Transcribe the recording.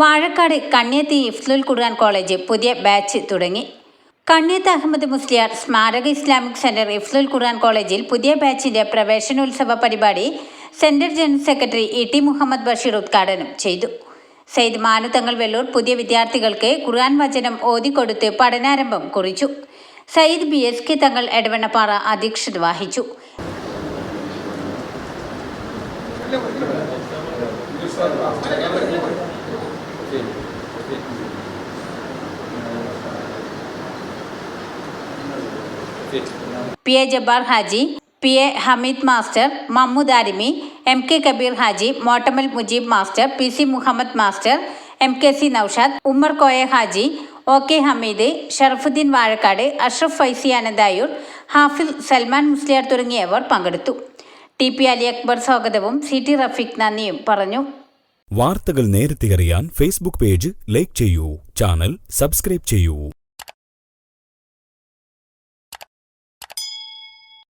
Vazhakkad Kanniyath Ifluul Quran college പുതിയ batch തുടങ്ങി. കണ്ണിയത്ത് അഹമ്മദ് മുസ്ലിയാർ സ്മാരക ഇസ്ലാമിക് സെന്റർ ഇഫ്ലുൽ ഖുർആൻ കോളേജിൽ പുതിയ ബാച്ചിന്റെ പ്രവേശനോത്സവ പരിപാടി centre general secretary E T Muhammad Basheer ഉദ്ഘാടനം ചെയ്തു. സെയ്ദ് മാനുതങ്ങൾ വെള്ളൂർ പുതിയ വിദ്യാർത്ഥികൾക്ക് ഖുർആൻ വചനം ഓതിക്കൊടുത്ത് പഠനാരംഭം കുറിച്ചു. സയ്യിദ് ബി എസ് കെ തങ്ങൾ എടവണ്ണപ്പാറ അധ്യക്ഷത വഹിച്ചു. P A Jabbar Haji P A Hameed master Mammood Arimi M K Kabeer Haji Mottamal Mujeeb master P C Muhammad master M K C Naushad Ummer Koya Haji O K Hameed Sharafuddin Vazhakkad Ashraf Faizy Ananthayur Hafil Salman Musliyar തുടങ്ങിയവർ പങ്കെടുത്തു. T P Ali Akbar സ്വാഗതവും C T Rafeeq നന്ദിയും പറഞ്ഞു. വാർത്തകൾ നേരത്തെ അറിയാൻ Facebook page like ചെയ്യൂ channel subscribe ചെയ്യൂ.